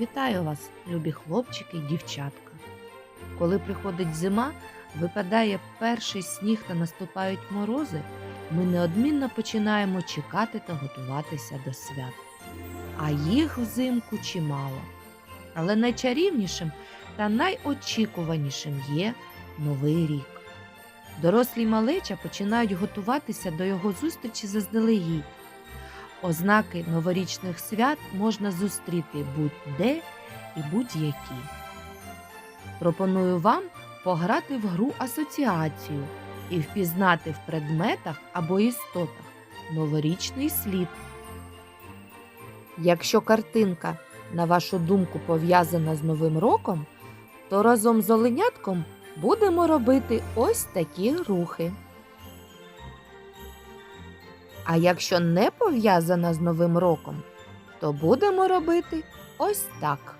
Вітаю вас, любі хлопчики й дівчатка. Коли приходить зима, випадає перший сніг та наступають морози, ми неодмінно починаємо чекати та готуватися до свят. А їх взимку чимало. Але найчарівнішим та найочікуванішим є Новий рік. Дорослі малеча починають готуватися до його зустрічі заздалегідь. Ознаки новорічних свят можна зустріти будь-де і будь-які. Пропоную вам пограти в гру асоціацію і впізнати в предметах або істотах новорічний слід. Якщо картинка, на вашу думку, пов'язана з Новим роком, то разом з оленятком будемо робити ось такі рухи. А якщо не пов'язана з Новим роком, то будемо робити ось так.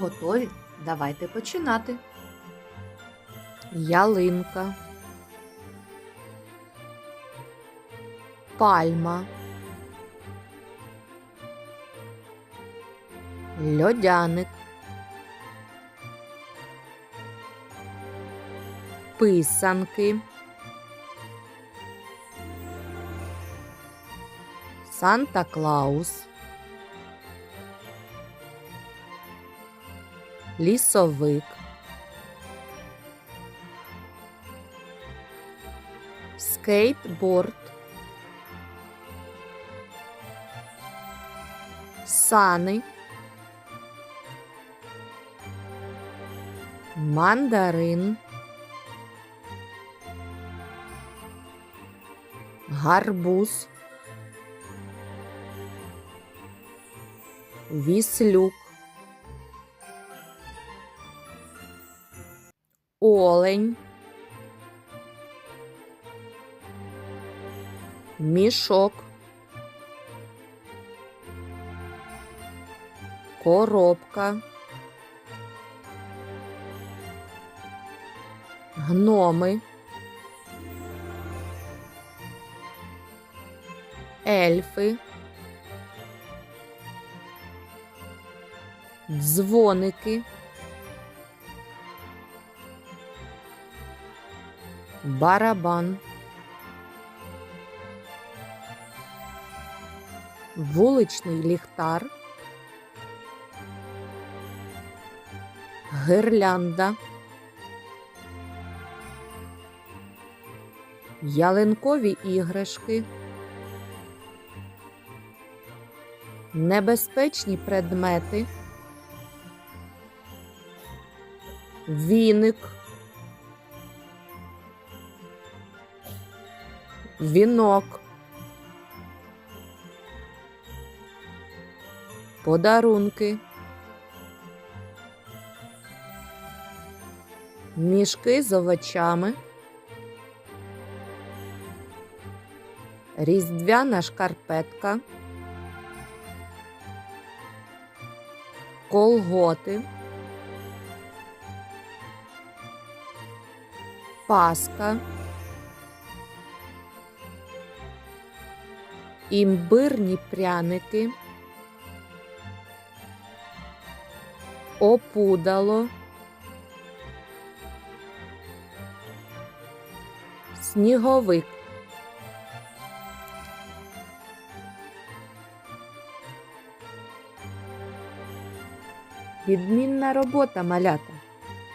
Готові? Давайте починати. Ялинка. Пальма. Льодяник. Писанки. Санта Клаус. Лісовик. Скейтборд. Сани. Мандарин. Гарбуз. Віслюк. Олень. Мішок. Коробка. Гноми. Ельфи. Дзвоники. Барабан. Вуличний ліхтар. Гирлянда. Ялинкові іграшки. Небезпечні предмети. Віник. Вінок. Подарунки. Мішки з овочами. Різдвяна шкарпетка. Колготи. Паска. Імбирні пряники. Опудало. Сніговик. Відмінна робота, малята.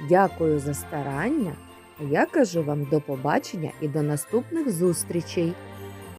Дякую за старання. Я кажу вам до побачення і до наступних зустрічей.